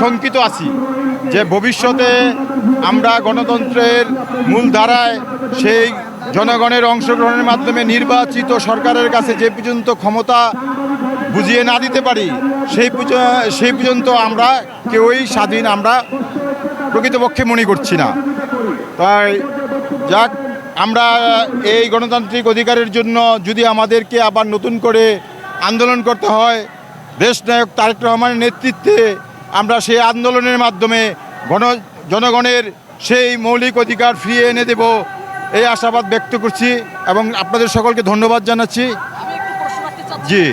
শঙ্কিত আছি যে ভবিষ্যতে আমরা গণতন্ত্রের মূল ধারায় সেই জনগণের অংশগ্রহণের মাধ্যমে নির্বাচিত সরকারের কাছে যে পর্যন্ত ক্ষমতা বুঝিয়ে না দিতে পারি, সেই সেই পর্যন্ত আমরা কেউই স্বাধীন আমরা প্রকৃতপক্ষে মনে করছি না। তাই যাক, আমরা এই গণতান্ত্রিক অধিকারের জন্য যদি আমাদেরকে আবার নতুন করে আন্দোলন করতে হয় দেশনায়ক তারেক রহমানের নেতৃত্বে আমরা সেই আন্দোলনের মাধ্যমে গণ জনগণের সেই মৌলিক অধিকার ফিরিয়ে এনে দেব এই আশাবাদ ব্যক্ত করছি এবং আপনাদের সকলকে ধন্যবাদ জানাচ্ছি জি।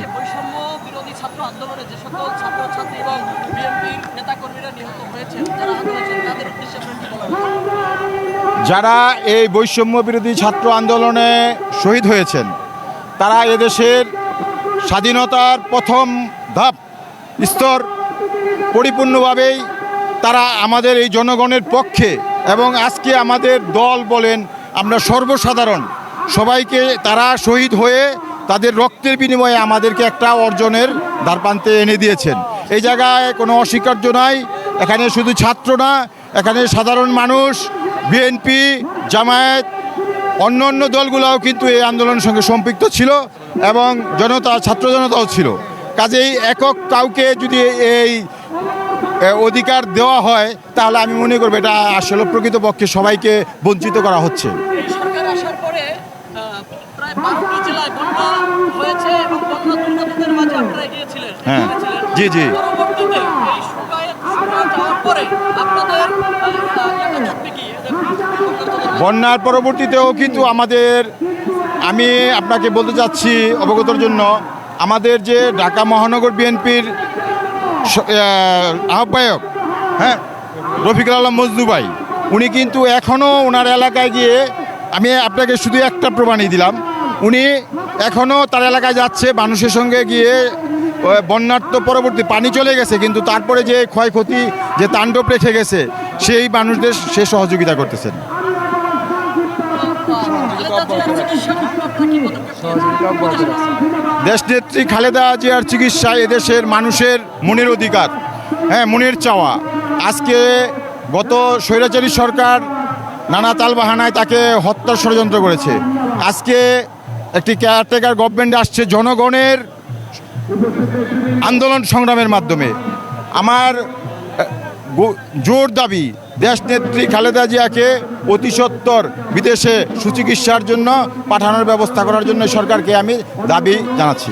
যারা এই বৈষম্য বিরোধী ছাত্র আন্দোলনে শহীদ হয়েছেন তারা এদেশের স্বাধীনতার প্রথম ধাপ স্তর পরিপূর্ণভাবেই তারা আমাদের এই জনগণের পক্ষে এবং আজকে আমাদের দল বলেন আমরা সর্বসাধারণ, সবাইকে তারা শহীদ হয়ে তাদের রক্তের বিনিময়ে আমাদেরকে একটা অর্জনের দ্বারপ্রান্তে এনে দিয়েছেন। এই জায়গায় কোনো অস্বীকার্য নাই, এখানে শুধু ছাত্র না, এখানে সাধারণ মানুষ, বিএনপি, জামায়াত, অন্য অন্য দলগুলোও কিন্তু এই আন্দোলনের সঙ্গে সম্পৃক্ত ছিল এবং জনতা, ছাত্র জনতাও ছিল। কাজেই একক কাউকে যদি এই অধিকার দেওয়া হয় তাহলে আমি মনে করব এটা আসলে প্রকৃতপক্ষে সবাইকে বঞ্চিত করা হচ্ছে হ্যাঁ। জি, জি। বন্যার পরবর্তীতেও কিন্তু আমাদের আমি আপনাকে বলতে চাচ্ছি অবগতর জন্য আমাদের যে ঢাকা মহানগর বিএনপির আহ্বায়ক হ্যাঁ রফিকুল আলম মজদু ভাই, উনি কিন্তু এখনও ওনার এলাকায় গিয়ে, আমি আপনাকে শুধু একটা প্রমাণই দিলাম, উনি এখনও তার এলাকায় যাচ্ছে, মানুষের সঙ্গে গিয়ে ওই বন্যার তো পরবর্তী পানি চলে গেছে, কিন্তু তারপরে যে ক্ষয়ক্ষতি, যে তাণ্ডব রেখে গেছে, সেই মানুষদের সে সহযোগিতা করতেছেন। দেশনেত্রী খালেদা জিয়ার চিকিৎসা এদেশের মানুষের মনের অধিকার হ্যাঁ মনের চাওয়া। আজকে গত স্বৈরাচারী সরকার নানা তালবাহানায় তাকে হত্যার ষড়যন্ত্র করেছে। আজকে একটি কেয়ারটেকার গভর্নমেন্ট আসছে জনগণের আন্দোলন সংগ্রামের মাধ্যমে। আমার জোর দাবি। দেশনেত্রী খালেদা জিয়াকে অতি সত্বর বিদেশে সুচিকিৎসার জন্য পাঠানোর ব্যবস্থা করার জন্য সরকারকে আমি দাবি জানাচ্ছি।